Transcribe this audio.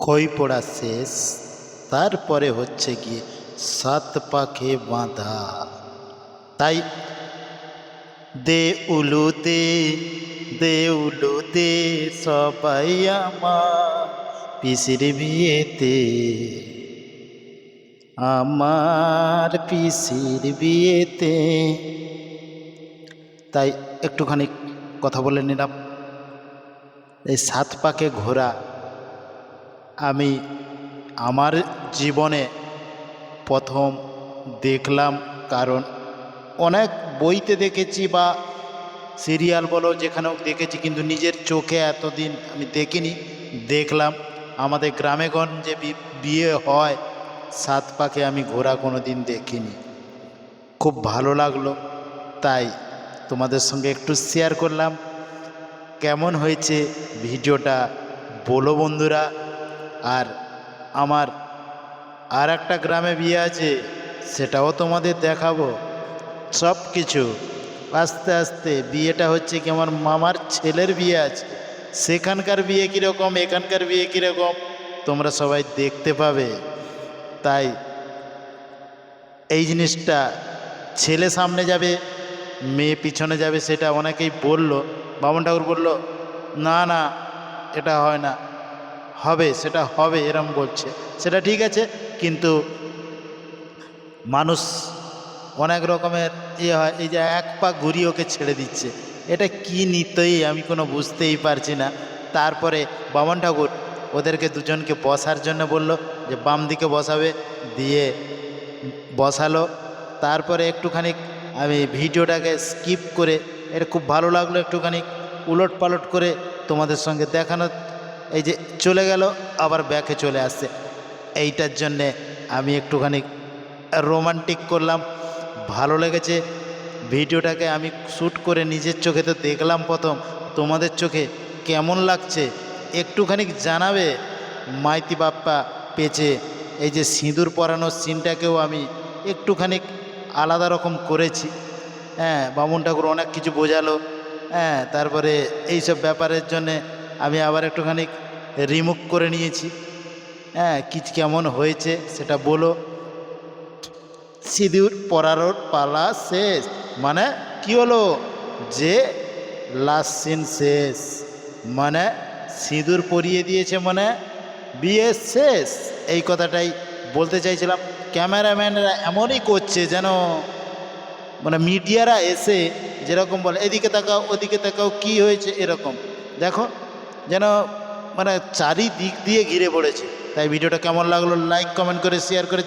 খই পোড়া শেষ। তারপরে হচ্ছে গিয়ে সাত পাখে বাঁধা। তাই দে উলু দে দে উলু দে সবাই আমার পিসির বিয়েতে। আমার পিসির বিয়েতে। তাই একটুখানি কথা বলে নিলাম। এই সাত পাকে ঘোরা আমি আমার জীবনে প্রথম দেখলাম কারণ অনেক বইতে দেখেছি বা সিরিয়াল বলো যেখানেও দেখেছি, কিন্তু নিজের চোখে এতদিন আমি দেখিনি। দেখলাম আমাদের গ্রামেগঞ্জে বিয়ে হয়, সাত পাকে আমি ঘোরা কোনো দিন দেখিনি। খুব ভালো লাগল। তাই তোমাদের সঙ্গে একটু শেয়ার করলাম। কেমন হয়েছে ভিডিওটা বলো বন্ধুরা। আর আমার আর একটা গ্রামে বিয়ে আছে, সেটাও তোমাদের দেখাবো। সব কিছু। আস্তে আস্তে বিয়েটা হচ্ছে কি আমার মামার ছেলের বিয়ে আছে। সেখানকার বিয়ে কীরকম, এখানকার বিয়ে কীরকম, তোমরা সবাই দেখতে পাবে। তাই এই জিনিসটা ছেলে সামনে যাবে, মেয়ে পিছনে যাবে, সেটা অনেকেই বলল, বামন ঠাকুর বলল, না না, এটা হয় না। হবে, সেটা হবে, এরম বলছে। সেটা ঠিক আছে, কিন্তু মানুষ অনেক রকমের ইয়ে হয়, এই যে এক পা ঘুরিয়ে ওকে ছেড়ে দিচ্ছে। এটা কি নিত্যই আমি কোনো বুঝতেই পারছি না। তারপরে বামন ঠাকুর ওদেরকে দুজনকে বসার জন্য বলল যে, বাম দিকে বসাবে, দিয়ে বসালো। তারপরে একটুখানি আমি ভিডিওটাকে স্কিপ করে এটা খুব ভালো লাগল একটুখানি উলট পালট করে তোমাদের সঙ্গে দেখানো এই যে চলে গেল, আবার ব্যাকে চলে আসছে। এইটার জন্যে আমি একটুখানি রোমান্টিক করলাম। ভালো লেগেছে। ভিডিওটাকে আমি শ্যুট করে নিজের চোখে তো দেখলাম প্রথম। তোমাদের চোখে কেমন লাগছে? একটুখানি জানাবে মাইতি বাপ্পা পেছে। এই যে সিঁদুর পরানোর সিনটাকেও আমি একটুখানি আলাদা রকম করেছি। হ্যাঁ বামুন ঠাকুর অনেক কিছু বোঝালো। হ্যাঁ তারপরে এইসব ব্যাপারের জন্যে আমি আবার একটুখানি রিমুভ করে নিয়েছি। হ্যাঁ কি কেমন হয়েছে সেটা বলো। সিঁদুর পরানোর পালা শেষ। মানে কি হলো? যে লাস্ট সিন শেষ। মানে সিঁদুর পরিয়ে দিয়েছে মানে বিয়ে শেষ। এই কথাটাই বলতে চাইছিলাম। ক্যামেরাম্যানরা এমনই করছে যেন মানে মিডিয়ারা এসে যেরকম বলে, এদিকে তাকাও, ওদিকে তাকাও, কি হয়েছে? এরকম। দেখো যেন মানে চারিদিক দিয়ে ঘিরে পড়েছে তাই ভিডিওটা কেমন লাগল লাইক কমেন্ট করে শেয়ার করে।